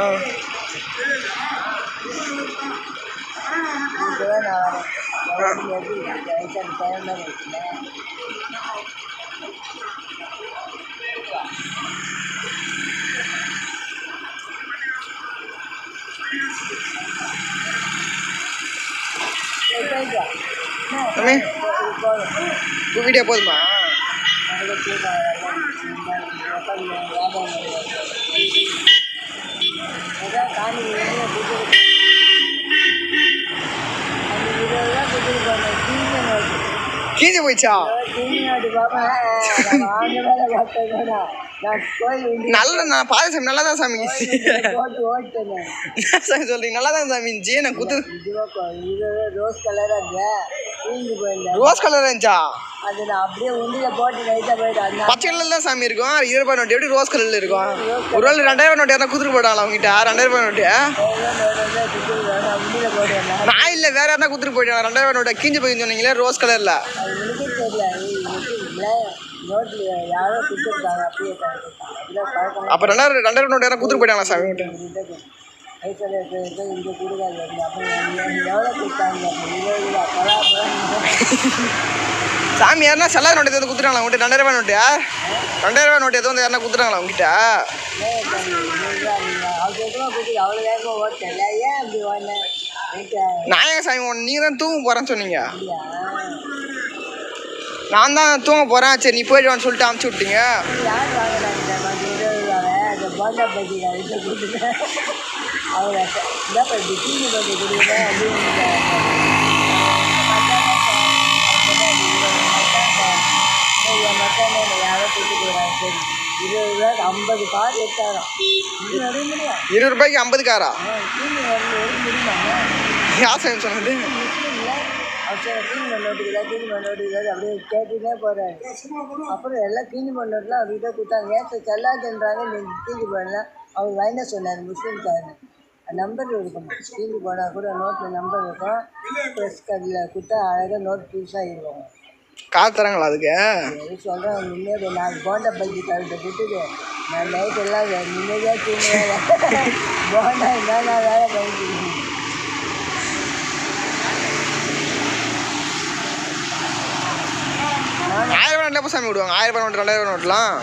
ஓ இதுவே நான் டைம் தூக்கிட்டே போதுமா? அதான். அந்த இருபது ரூபா கொடுத்துட்டு போனேன். தீமை நோட்டு. உண்டி. நல்ல நான் பாத சாமி நல்லா தான் சாமி. சாமி சொல்றீங்க? நல்லா தான் சாமி இருந்துச்சு. நான் குத்து ரோஸ் கலராக இருந்த தீஞ்சு போயிருந்தேன் ரோஸ் கலர் இருந்துச்சா? அது நான் அப்படியே உண்டியில் போட்டு லைட்டாக போயிட்டு அந்த பச்சை கலர்ல தான் சாமி இருக்கும். இருபது நோட்டு. எப்படி ரோஸ் கலர்ல இருக்கும்? ஒரு வேளை ரெண்டாயிரம் நோட்டு யாரா குத்துட்டு போயிட்டாங்களா அவங்ககிட்ட ரெண்டாயிரம் ரூபாய் நோட்டு? நான் இல்லை வேற யாரா குத்துட்டு போயிட்டாங்க ரெண்டாயிரம் நோட்டு கீஞ்சு போய் சொன்னீங்களே ரோஸ் கலர்ல அப்போ ரெண்டாயிரம் ரெண்டாயிரம் நோட்டு யாரா குத்துட்டு போயிட்டாங்களா சாமி? வயசில் இருக்கிறது எவ்வளோ கொடுத்தாங்க சாமி யாருன்னா செல்லாத நோட்டு எதுவும் குத்துறாங்களா? உங்கள்கிட்ட ரெண்டாயிரம் ரூபாய் நோட்டு ரெண்டாயிரம் ரூபாய் நோட்டு எதுவும் வந்து யாரா குத்துறாங்களா உங்ககிட்ட நான் ஏன் சாமி ஒன்று நீங்கள் தான் தூங்க போகிறேன்னு சொன்னீங்க? நான் தான் தூங்க போகிறேன் சரி நீ போயிடுவான்னு சொல்லிட்டு அமுச்சு விட்டீங்க யார் வாங்கினாங்க மற்ற இருபது அவங்க பண்ணி யாரோ கொடுத்து போகிறாங்க சரி இருபது ரூபாய்க்கு ஐம்பது கார்? எடுத்தாராம் இருபது ரூபாய்க்கு ஐம்பது காரா தீனி சொன்னது? முஸ்லீம்ல அவர் அப்படியே கேட்டுட்டே போகிறாரு அப்புறம் எல்லாம் தீனி பண்ணோட்டுலாம் அவர்கிட்ட கொடுத்தாங்க நேற்று செல்லாதுன்றாங்க நீங்கள் தீனி பண்ணலாம் அவர் வாங்கினா சொன்னார் முஸ்லீம்காரன் நம்பர் இருக்கும். தீனி போனால் கூட நோட்டில் நம்பர் இருக்கும். ப்ரெஸ் கார்டில் கொடுத்தா அழகாக நோட் புதுசாக இருக்கும் காசு தராங்களா அதுக்கு? சொல்கிறேன் முன்னேறி நான் போண்டா பஜ்ஜி கழுத்தை விட்டுட்டு நான் நைட் எல்லாம் நிம்மதியாக தூங்குவேன். போண்டா இருந்தால் நான் வேலை பண்ணிட்டு ஆயிரம் நோட்டில் எப்போ சாமி விடுவாங்க? ஆயிரம் ரூபாய் நோட்டு ரெண்டாயிரம் ரூபாய் நோட்டுலாம்?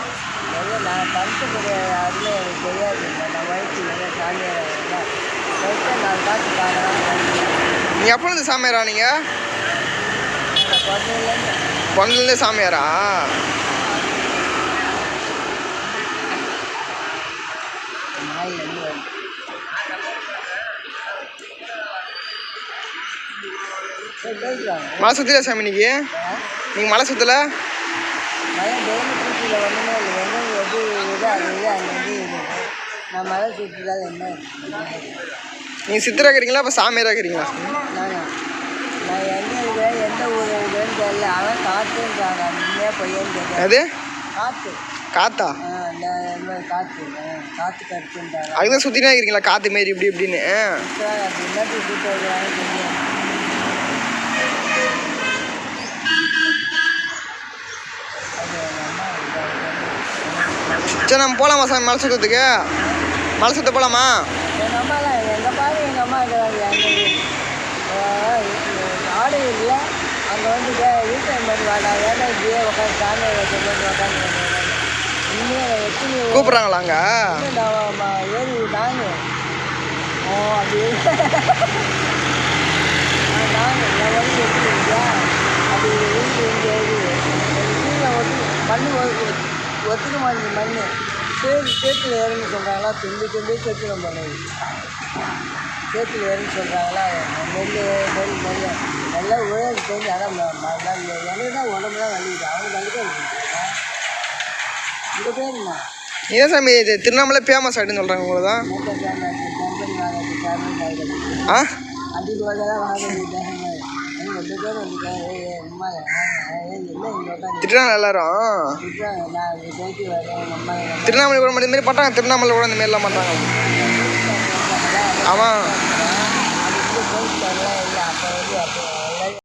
முதல்ல நான் பணத்துக்கு அதுல எனக்கு தெரியாது. வயிற்று நல்லா வயிற்று நான் காசு பார்க்கலாம் நீங்கள் எப்போ இருந்து சாமியாரா நீங்கள் பொண்ணுலேருந்தே சாமியாரா? மலை சுற்றில சாமி இன்னைக்கு? நீங்கள் மலை சுற்றல மழை டெய்லி சுற்றியில் ஒன்றுமே இல்லை எங்கே எது இது அது இது அந்த இது இது நான் மழை சுற்றிலாத என்ன? நீங்கள் சித்தராக இருக்கிறீங்களா இப்போ சாமியாராக இருக்கிறீங்களா நானா நான் எங்கே இருக்கிறேன் எந்த ஊர் இருக்கிறேன்னு தெரியல. ஆனால் காற்றுன்றாங்க உண்மையாக பொய்யன்னு தெரியல. அது? காற்று காத்தா? ஆ இந்த இந்த காற்று ஆ, காற்று கடிச்சுன்றாங்க அதுதான் சுற்றினே இருக்கிறீங்களா காற்று மாரி இப்படி இப்படின்னு. சார் அது என்னத்துக்கு கூட்டு வருவாங்கன்னு தெரியும் அது எங்கள் அம்மா சரி நம்ம போகலாமா சாமி மலை சுற்றத்துக்கு மலை சுற்ற போகலாமா எங்கள் அம்மாலாம் எங்கள் பாரு எங்கள் அம்மா ஆடு இல்லை. அங்கே வந்து வீட்டில் மாதிரி வாடா வேலை இப்படியே உட்காந்து சாமி உட்காந்து இன்னும் எத்தனை கூப்பிட்றாங்களா அங்கே? ஏறி நாங்க ஓ அப்படி. அப்படி வீட்டு கீழே ஒட்டு மண் ஒத்துக்க மாட்டேங்குது மண் சேத்து சேத்துல ஏறுன்னு சொல்கிறாங்களா தும்பி தும்பி சேத்துல பண்ணுது சேத்துல ஏறுன்னு சொல்கிறாங்களா நெல் நெல் நெல். நல்லா உழவு தெரிஞ்சு ஆனால் எனக்கு தான் உடம்புலாம் வலிக்குது. அவனுக்கு வலிக்க உங்கள் பேர் என்ன? ஏன் சாமி இது திருவண்ணாமலை ஃபேமஸ் ஆகிடுன்னு சொல்கிறாங்க உங்களை தான் ஆ? அடிக்கு அம்மா எல்லாரும் அம்மா திருவண்ணாமலை கூட இந்த மாதிரி பண்ணுறாங்க திருவண்ணாமலை கூட இந்த மாரிலாம் பண்ணுறாங்க ஆமாம்